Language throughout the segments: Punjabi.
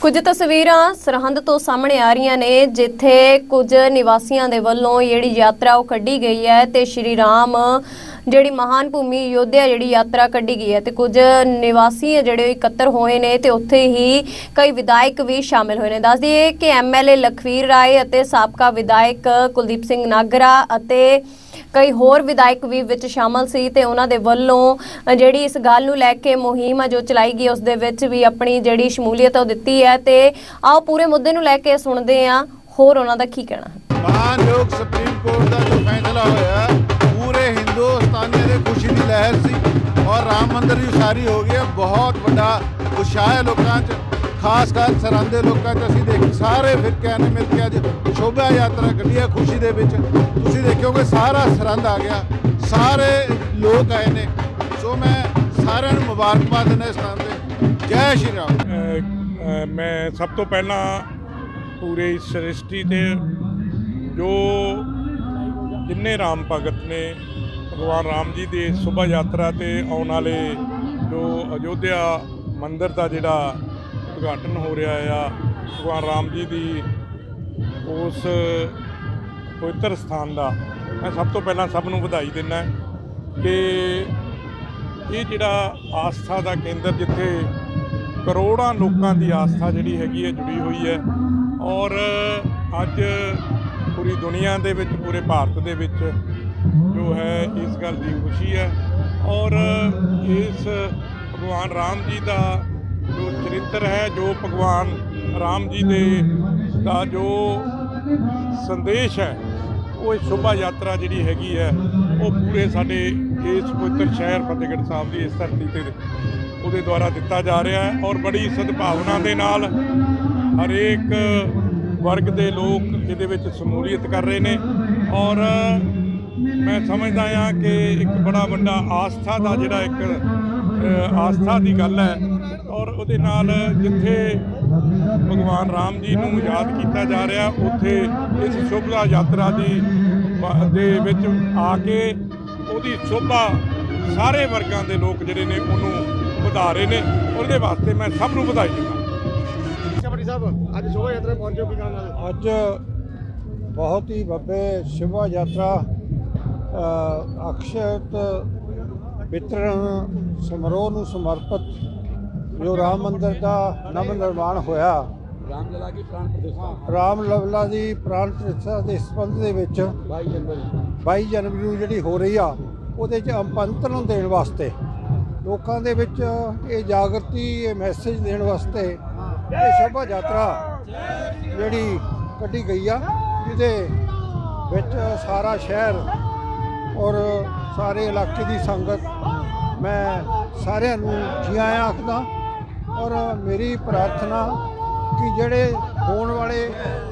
ਕੁਝ ਤਸਵੀਰਾਂ ਸਰਹੰਦ ਤੋਂ ਸਾਹਮਣੇ ਆ ਰਹੀਆਂ ਨੇ, ਜਿੱਥੇ ਕੁਝ ਨਿਵਾਸੀਆਂ ਦੇ ਵੱਲੋਂ ਜਿਹੜੀ ਯਾਤਰਾ ਉਹ ਕੱਢੀ ਗਈ ਹੈ ਤੇ ਸ਼੍ਰੀ ਰਾਮ ਜਿਹੜੀ ਮਹਾਨ ਭੂਮੀ ਯੋਧਿਆ ਜਿਹੜੀ ਯਾਤਰਾ ਕੱਢੀ ਗਈ ਹੈ ਤੇ ਕੁਝ ਨਿਵਾਸੀ ਆ ਜਿਹੜੇ ਇਕੱਤਰ ਹੋਏ ਨੇ ਤੇ ਉੱਥੇ ਹੀ ਕਈ ਵਿਧਾਇਕ ਵੀ ਸ਼ਾਮਿਲ ਹੋਏ ਨੇ। ਦੱਸ ਦਈਏ ਕਿ ਐਮਐਲਏ ਲਖਵੀਰ ਰਾਏ ਅਤੇ ਸਾਬਕਾ ਵਿਧਾਇਕ ਕੁਲਦੀਪ ਸਿੰਘ ਨਾਗਰਾ ਅਤੇ ਕਈ ਹੋਰ ਵਿਧਾਇਕ ਵੀ ਵਿੱਚ ਸ਼ਾਮਲ ਸੀ ਤੇ ਉਹਨਾਂ ਦੇ ਵੱਲੋਂ ਜਿਹੜੀ ਇਸ ਗੱਲ ਨੂੰ ਲੈ ਕੇ ਮੁਹਿੰਮ ਜੋ ਚਲਾਈ ਗਈ, ਉਸ ਦੇ ਵਿੱਚ ਵੀ ਆਪਣੀ ਜਿਹੜੀ ਸ਼ਮੂਲੀਅਤ ਉਹ ਦਿੱਤੀ ਹੈ ਤੇ ਆਓ ਪੂਰੇ ਮੁੱਦੇ ਨੂੰ ਲੈ ਕੇ ਸੁਣਦੇ ਹਾਂ। ਹੋਰ ਉਹਨਾਂ ਦਾ ਕੀ ਕਹਿਣਾ ਹੈ? ਮਾਨਯੋਗ ਸੁਪਰੀਮ ਕੋਰਟ ਦਾ ਜੋ ਫੈਸਲਾ ਹੋਇਆ, ਪੂਰੇ ਹਿੰਦੁਸਤਾਨ ਦੇ ਖੁਸ਼ੀ ਦੀ ਲਹਿਰ ਸੀ ਔਰ ਰਾਮ ਮੰਦਿਰ ਦੀ ਉਸਾਰੀ ਹੋ ਗਈ ਬਹੁਤ ਵੱਡਾ ਉਤਸ਼ਾਹ ਹੈ ਲੋਕਾਂ 'ਚ। ਖਾਸ ਕਰ ਸਰਹੰਦ ਦੇ ਲੋਕਾਂ 'ਚ ਅਸੀਂ ਦੇਖ, ਸਾਰੇ ਫਿਰਕਿਆਂ ਨੇ ਮਿਲ ਕੇ ਅੱਜ ਸ਼ੋਭਾ ਯਾਤਰਾ ਕੱਢੀ ਹੈ ਖੁਸ਼ੀ ਦੇ ਵਿੱਚ। ਤੁਸੀਂ ਦੇਖੋਗੇ ਸਾਰਾ ਸਰਹੰਦ ਆ ਗਿਆ, ਸਾਰੇ ਲੋਕ ਆਏ ਨੇ। ਸੋ ਮੈਂ ਸਾਰਿਆਂ ਨੂੰ ਮੁਬਾਰਕਬਾਦ ਦਿੰਦਾ ਇਸ ਨਾਮ ਤੇ। ਜੈ ਸ਼੍ਰੀ ਰਾਮ। ਮੈਂ ਸਭ ਤੋਂ ਪਹਿਲਾਂ ਪੂਰੇ ਸ੍ਰਿਸ਼ਟੀ ਤੇ ਜੋ ਜਿੰਨੇ ਰਾਮ ਭਗਤ ਨੇ, ਭਗਵਾਨ ਰਾਮ ਜੀ ਦੀ ਸ਼ੋਭਾ ਯਾਤਰਾ ਤੇ ਆਉਣ ਵਾਲੇ ਜੋ ਅਯੋਧਿਆ ਮੰਦਿਰ ਦਾ ਜਿਹੜਾ ਉਦਘਾਟਨ ਹੋ ਰਿਹਾ ਆ, ਭਗਵਾਨ ਰਾਮ ਜੀ ਦੀ ਉਸ ਪਵਿੱਤਰ ਸਥਾਨ ਦਾ। ਮੈਂ ਸਭ ਤੋਂ ਪਹਿਲਾਂ ਸਭ ਨੂੰ ਵਧਾਈ ਦਿੰਦਾ ਕਿ ਇਹ ਜਿਹੜਾ ਆਸਥਾ ਦਾ ਕੇਂਦਰ ਜਿੱਥੇ ਕਰੋੜਾਂ ਲੋਕਾਂ ਦੀ ਆਸਥਾ ਜਿਹੜੀ ਹੈਗੀ ਹੈ ਜੁੜੀ ਹੋਈ ਹੈ ਔਰ ਅੱਜ ਪੂਰੀ ਦੁਨੀਆ ਦੇ ਵਿੱਚ, ਪੂਰੇ ਭਾਰਤ ਦੇ ਵਿੱਚ ਜੋ ਹੈ ਇਸ ਗੱਲ ਦੀ ਖੁਸ਼ੀ ਹੈ ਔਰ ਇਸ ਭਗਵਾਨ ਰਾਮ ਜੀ ਦਾ ਜੋ ਚਰਿੱਤਰ ਹੈ, ਜੋ ਭਗਵਾਨ ਰਾਮ ਜੀ ਦੇ ਦਾ ਜੋ ਸੰਦੇਸ਼ ਹੈ, ਉਹ ਇਹ ਸ਼ੋਭਾ ਯਾਤਰਾ ਜਿਹੜੀ ਹੈਗੀ ਹੈ, ਉਹ ਪੂਰੇ ਸਾਡੇ ਇਸ ਪਵਿੱਤਰ ਸ਼ਹਿਰ ਫਤਿਹਗੜ੍ਹ ਸਾਹਿਬ ਦੀ ਇਸ ਧਰਤੀ ਤੇ ਉਹਦੇ ਦੁਆਰਾ ਦਿੱਤਾ ਜਾ ਰਿਹਾ ਹੈ ਔਰ ਬੜੀ ਸਦਭਾਵਨਾ ਦੇ ਨਾਲ ਹਰੇਕ ਵਰਗ ਦੇ ਲੋਕ ਇਹਦੇ ਵਿੱਚ ਸ਼ਮੂਲੀਅਤ ਕਰ ਰਹੇ ਨੇ ਔਰ ਮੈਂ ਸਮਝਦਾ ਹਾਂ ਕਿ ਇੱਕ ਬੜਾ ਵੱਡਾ ਆਸਥਾ ਦਾ ਜਿਹੜਾ ਇੱਕ ਆਸਥਾ ਦੀ ਗੱਲ ਹੈ ਔਰ ਉਹਦੇ ਨਾਲ ਜਿੱਥੇ ਭਗਵਾਨ ਰਾਮ ਜੀ ਨੂੰ ਯਾਦ ਕੀਤਾ ਜਾ ਰਿਹਾ ਉੱਥੇ ਇਸ ਸ਼ੋਭਾ ਯਾਤਰਾ ਦੀ ਦੇ ਵਿੱਚ ਆ ਕੇ ਉਹਦੀ ਸ਼ੋਭਾ ਸਾਰੇ ਵਰਗਾਂ ਦੇ ਲੋਕ ਜਿਹੜੇ ਨੇ ਉਹਨੂੰ ਵਧਾ ਰਹੇ ਨੇ ਉਹਦੇ ਵਾਸਤੇ ਮੈਂ ਸਭ ਨੂੰ ਵਧਾਈ ਦਿੰਦਾ ਸ਼ਬਰੀ ਸਾਹਿਬ ਅੱਜ ਸ਼ੋਭਾ ਯਾਤਰਾ ਪਹੁੰਚੋ ਕੀ ਨਾਲ? ਅੱਜ ਬਹੁਤ ਹੀ ਵੱਡੇ ਸ਼ਿਵਾ ਯਾਤਰਾ ਅਕਸ਼ਤ ਵਿਤਰਨ ਸਮਾਰੋਹ ਨੂੰ ਸਮਰਪਿਤ ਜੋ ਰਾਮ ਮੰਦਿਰ ਦਾ ਨਵ ਨਿਰਮਾਣ ਹੋਇਆ ਰਾਮ ਲਲਾ ਕੀ ਪ੍ਰਾਣ ਪ੍ਰਤਿਸ਼ਠਾ? ਰਾਮ ਲਵਲਾ ਦੀ ਪ੍ਰਾਣ ਪ੍ਰਤਿਸ਼ਠਾ ਦੇ ਸੰਬੰਧ ਦੇ ਵਿੱਚ 22 ਜਨਵਰੀ 22 ਜਨਵਰੀ ਨੂੰ ਜਿਹੜੀ ਹੋ ਰਹੀ ਆ ਉਹਦੇ 'ਚ ਅੰਪੰਤਰਨ ਦੇਣ ਵਾਸਤੇ ਲੋਕਾਂ ਦੇ ਵਿੱਚ ਇਹ ਜਾਗਰਤੀ ਇਹ ਮੈਸੇਜ ਦੇਣ ਵਾਸਤੇ ਇਹ ਸ਼ੋਭਾ ਯਾਤਰਾ ਜਿਹੜੀ ਕੱਢੀ ਗਈ ਆ ਜਿਹਦੇ ਵਿੱਚ ਸਾਰਾ ਸ਼ਹਿਰ ਔਰ ਸਾਰੇ ਇਲਾਕੇ ਦੀ ਸੰਗਤ ਮੈਂ ਸਾਰਿਆਂ ਨੂੰ ਜੀ ਆਇਆਂ ਆਖਦਾ। ਔਰ ਮੇਰੀ ਪ੍ਰਾਰਥਨਾ ਕਿ ਜਿਹੜੇ ਹੋਣ ਵਾਲੇ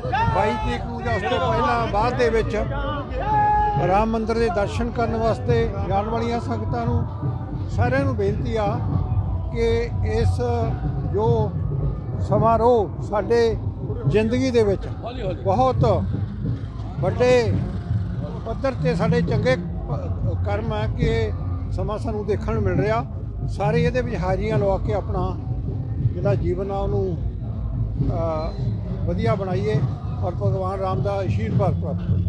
22 ਤਰੀਕ ਨੂੰ ਜਾਂ ਉਸ ਤੋਂ ਪਹਿਲਾਂ ਬਾਅਦ ਦੇ ਵਿੱਚ ਰਾਮ ਮੰਦਿਰ ਦੇ ਦਰਸ਼ਨ ਕਰਨ ਵਾਸਤੇ ਜਾਣ ਵਾਲੀਆਂ ਸੰਗਤਾਂ ਨੂੰ ਸਾਰਿਆਂ ਨੂੰ ਬੇਨਤੀ ਆ ਕਿ ਇਸ ਜੋ ਸਮਾਰੋਹ ਸਾਡੇ ਜ਼ਿੰਦਗੀ ਦੇ ਵਿੱਚ ਬਹੁਤ ਵੱਡੇ ਪੱਧਰ ਤੇ ਸਾਡੇ ਚੰਗੇ ਕਰਮ ਹੈ ਕਿ ਸਮਾਂ ਸਾਨੂੰ ਦੇਖਣ ਨੂੰ ਮਿਲ ਰਿਹਾ। ਸਾਰੇ ਇਹਦੇ ਵਿੱਚ ਹਾਜ਼ਰੀਆਂ ਲਵਾ ਕੇ ਆਪਣਾ ਜਿਹੜਾ ਜੀਵਨ ਆ ਉਹਨੂੰ ਵਧੀਆ ਬਣਾਈਏ ਔਰ ਭਗਵਾਨ ਰਾਮ ਦਾ ਆਸ਼ੀਰਵਾਦ ਪ੍ਰਾਪਤ ਕਰੀਏ।